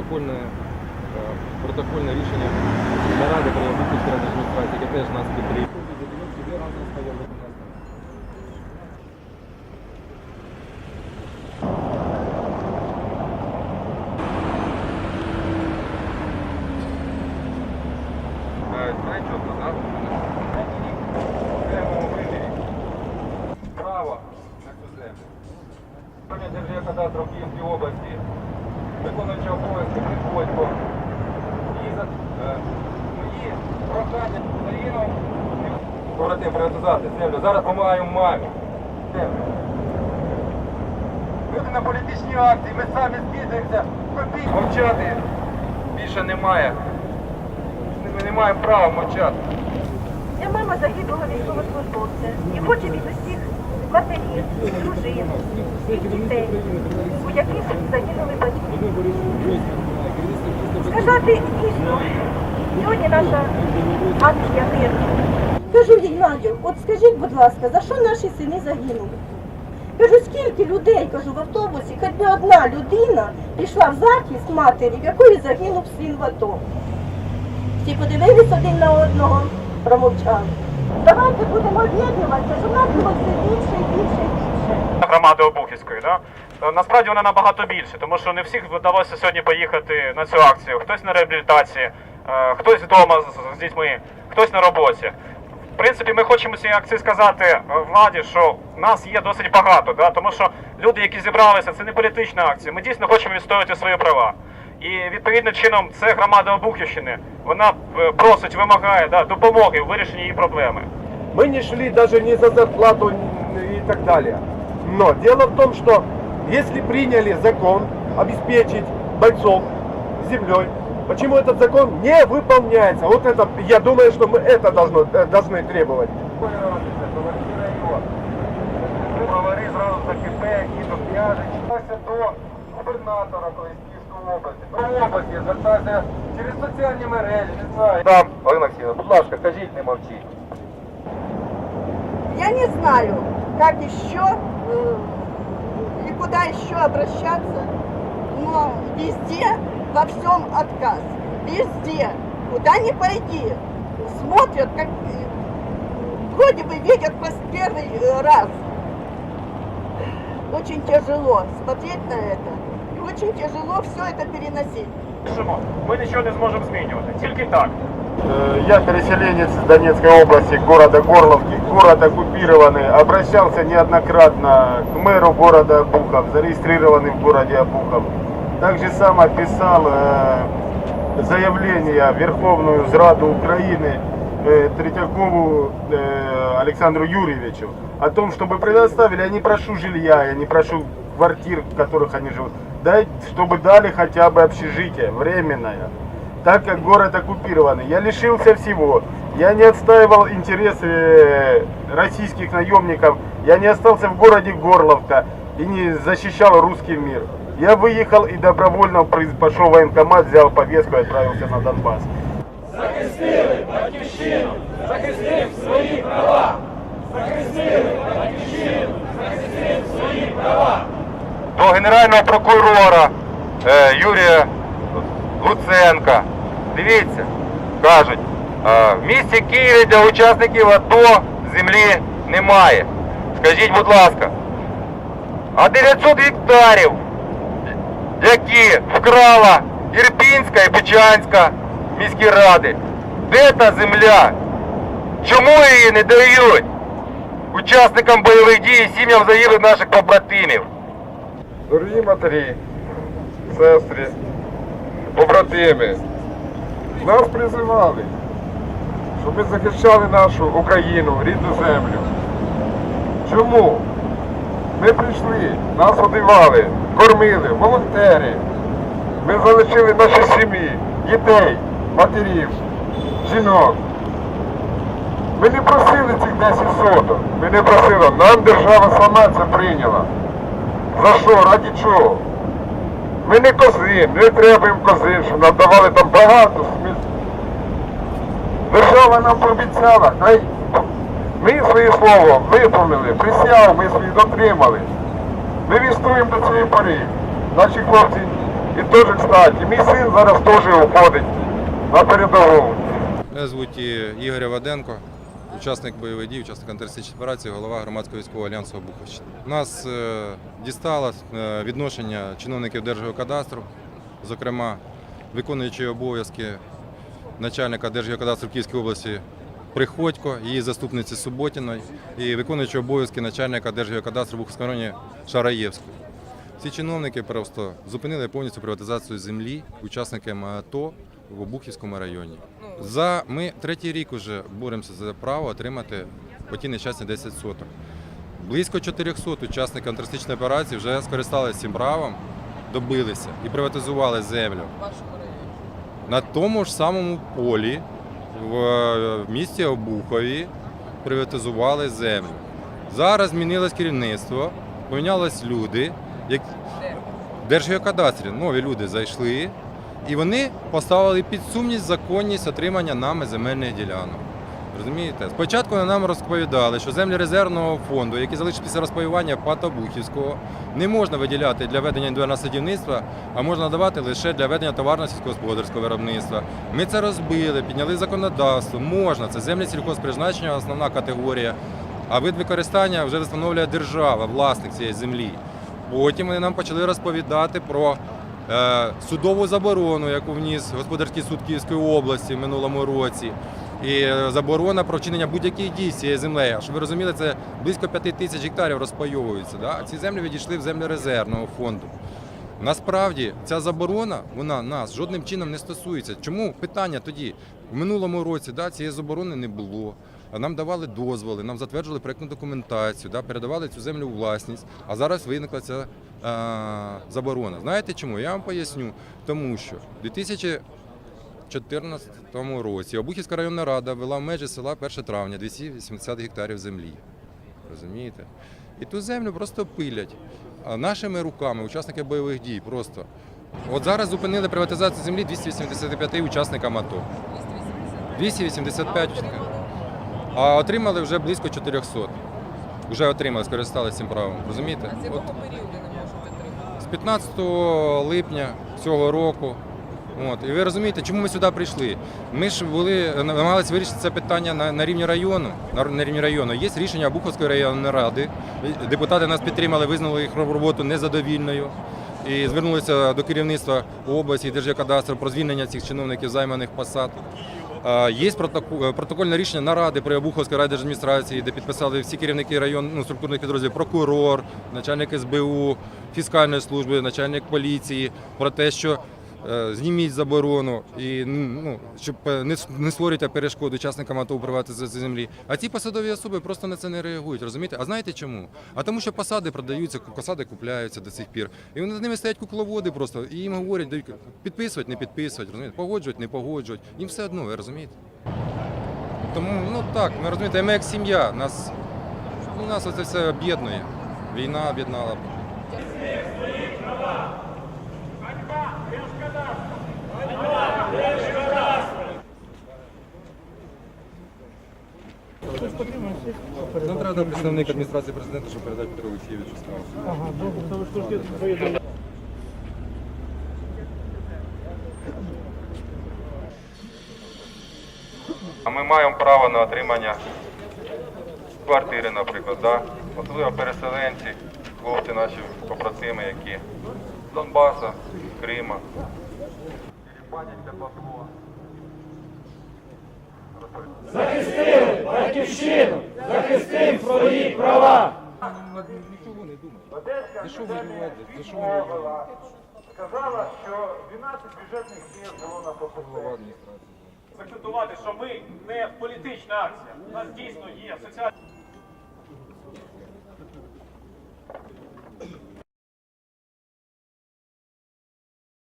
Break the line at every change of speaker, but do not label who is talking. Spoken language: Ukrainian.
протокольне, е, протокольне рішення наради при Бухівській адміністрації, яке теж нас підтримує. Собі разом з Павлом Лукашенком. Знаєте, що так? Прямо вибірі. Право на цю землю. Сьогодні держава кадастру в Київській області, виконуючи обов'язки Приходько. І е, мої прохання Україну побратим приватизувати землю. Зараз допомагаємо мамі. Землю. Люди на політичні акції, ми самі збідаємося, копійки. Мовчати більше немає. Ми не маємо права мовчати.
Я мама загиблого військовослужбовця і хочу від усіх матерів, дружин, всіх дітей, у яких загинули батьки. Сказати дійсно, сьогодні наша акція мирна. Кажу їй, Надю, от скажіть, будь ласка, за що наші сини загинули? Кажу, скільки людей, кажу, в автобусі, хоч би одна людина пішла в захист матері, в якої загинув син в АТО. Всі подивились один на одного, промовчали. Давайте будемо об'єднуватися, щоб нас було все більше більше більше.
громади Обухівської. Да? Насправді вона набагато більше, тому що не всіх вдалося сьогодні поїхати на цю акцію. Хтось на реабілітації, е, хтось вдома з, з дітьми, хтось на роботі. В принципі, ми хочемо цієї акції сказати е, владі, що нас є досить багато, да? тому що люди, які зібралися, це не політична акція. Ми дійсно хочемо відстоювати свої права. І відповідним чином це громада Обухівщини. Вона е, просить, вимагає да, допомоги у вирішенні її проблеми.
Мы не шли даже не за зарплату н- и так далее. Но дело в том, что если приняли закон обеспечить бойцов землей, почему этот закон не выполняется? Вот это, я думаю, что мы это должно, э, должны требовать.
Бровари зразу закипе, і до княжич. Звертався до губернатора Колисківської області. До області звертався через соціальні мережі, не знаю. Там, Олена Олексійовна, будь ласка, кажіть, не мовчіть.
Я не знаю, как еще э, и куда еще обращаться, но везде во всем отказ. Везде, куда ни пойди, смотрят, как э, вроде бы видят по первый э, раз. Очень тяжело смотреть на это. И очень тяжело все это переносить.
Пишемо, Ми нічого не зможемо змінювати, тільки так.
Э, Я переселенец из Донецкой области, города Горловки, город оккупированный, обращался неоднократно к мэру города Обухов, зарегистрированный в городе Обухов. Также сам писал э, заявление в Верховную Зраду Украины э, Третьякову э, Александру Юрьевичу о том, чтобы предоставили, я не прошу жилья, я не прошу квартир, в которых они живут, дай, чтобы дали хотя бы общежитие временное так как город оккупированный. Я лишился всего. Я не отстаивал интересы э, российских наемников. Я не остался в городе Горловка и не защищал русский мир. Я выехал и добровольно пошел в военкомат, взял повестку и отправился на Донбасс.
До Генерального прокурора е, Юрія Луценка. Дивіться, кажуть, е, в місті Києві для учасників АТО землі немає. Скажіть, будь ласка, а 900 гектарів, які вкрала Ірпінська і Бучанська міські ради, де та земля? Чому її не дають учасникам бойових дій і сім'ям загиблих наших побратимів?
Дорогі матері, сестри, побратими, нас призивали, щоб ми захищали нашу Україну, рідну землю. Чому? Ми прийшли, нас одивали, кормили, волонтери. Ми залишили наші сім'ї, дітей, матерів, жінок. Ми не просили цих 10 соток, ми не просили, нам держава сама це прийняла. За що? Раді чого? Ми не козин, не треба їм козин, щоб нам давали там багато сміт. Держава нам пообіцяла, хай ми своє слово виповнили, присягу ми свої дотримали. Ми відстоїмо до цієї пори. Наші хлопці І теж, кстати, мій син зараз теж уходить на передову.
Мене звуть і- Ігор Ваденко, учасник бойових дій, учасник антитерористичної операції, голова громадського військового альянсу Обуховщина. Нас е, дістало е, відношення чиновників Держгеокадастру, зокрема виконуючий обов'язки начальника Держгеокадастру в Київській області Приходько, її заступниці Суботіної і виконуючий обов'язки начальника Держгеокадастру в Буховському районі Шараєвської. Ці чиновники просто зупинили повністю приватизацію землі учасникам АТО в Обухівському районі. За ми третій рік вже боремося за право отримати оті нещасні 10 соток. Близько 400 учасників антитерористичної операції вже скористалися цим правом, добилися і приватизували землю. На тому ж самому полі в місті Обухові приватизували землю. Зараз змінилось керівництво, помінялись люди, як Держгеокадастрі нові люди зайшли, і вони поставили під сумнів законність отримання нами земельних ділянок. Розумієте? Спочатку нам розповідали, що землі резервного фонду, які залишились після розпаювання Патобухівського, не можна виділяти для ведення індивідуального садівництва, а можна надавати лише для ведення товарно сільськогосподарського виробництва. Ми це розбили, підняли законодавство. Можна, це землі сільхозпризначення, основна категорія. А вид використання вже встановлює держава, власник цієї землі. Потім вони нам почали розповідати про судову заборону, яку вніс господарський суд Київської області в минулому році. І е, заборона про вчинення будь-яких дій з цією землею. Щоб ви розуміли, це близько 5 тисяч гектарів розпайовується. Да? Ці землі відійшли в землі резервного фонду. Насправді ця заборона вона нас жодним чином не стосується. Чому питання тоді? В минулому році да, цієї заборони не було. Нам давали дозволи, нам затверджували проєктну документацію, да, передавали цю землю у власність. А зараз виникла ця е, заборона. Знаєте чому? Я вам поясню. Тому що в 2014 році Обухівська районна рада ввела в межі села 1 травня 280 гектарів землі. Розумієте? І ту землю просто пилять. Нашими руками, учасники бойових дій, просто. От зараз зупинили приватизацію землі 285 учасникам АТО. 285 учасників. А отримали вже близько 400. Вже отримали, скористалися цим правом. Розумієте?
З
От
якого періоду не можуть отримати?
з 15 липня цього року. От. І ви розумієте, чому ми сюди прийшли? Ми ж були, намагалися вирішити це питання на, на рівні району. На, на рівні району. Є рішення Буховської районної ради. Депутати нас підтримали, визнали їх роботу незадовільною. І звернулися до керівництва області і Держгеокадастру про звільнення цих чиновників займаних посад. Е, Є протокольне рішення наради при Обуховській райдержадміністрації, де підписали всі керівники районних ну, структурних підрозділів, прокурор, начальник СБУ, фіскальної служби, начальник поліції про те, що е, зніміть заборону і ну, щоб е, не, не створюйте перешкоду учасникам АТО у приватизації землі. А ці посадові особи просто на це не реагують, розумієте? А знаєте чому? А тому, що посади продаються, посади купляються до сих пір. І вони з ними стоять кукловоди просто, і їм говорять, дають підписувати, не підписувати, розумієте? Погоджувати, не погоджувати. Їм все одно, ви розумієте? Тому, ну так, ми розумієте, ми як сім'я, нас, ну, нас це все об'єднує. Війна об'єднала. Нам треба представник адміністрації президента, щоб передати Петру Олексійовичу справу.
А ми маємо право на отримання квартири, наприклад, да? особливо переселенці, хлопці наші побратими, які з Донбаса, Крима.
Нічого не думай. За що воювати? За що воювати?
Сказала, що 12 бюджетних днів було на
адміністрації.
Закцентувати, що ми не політична акція. У нас дійсно є соціальні.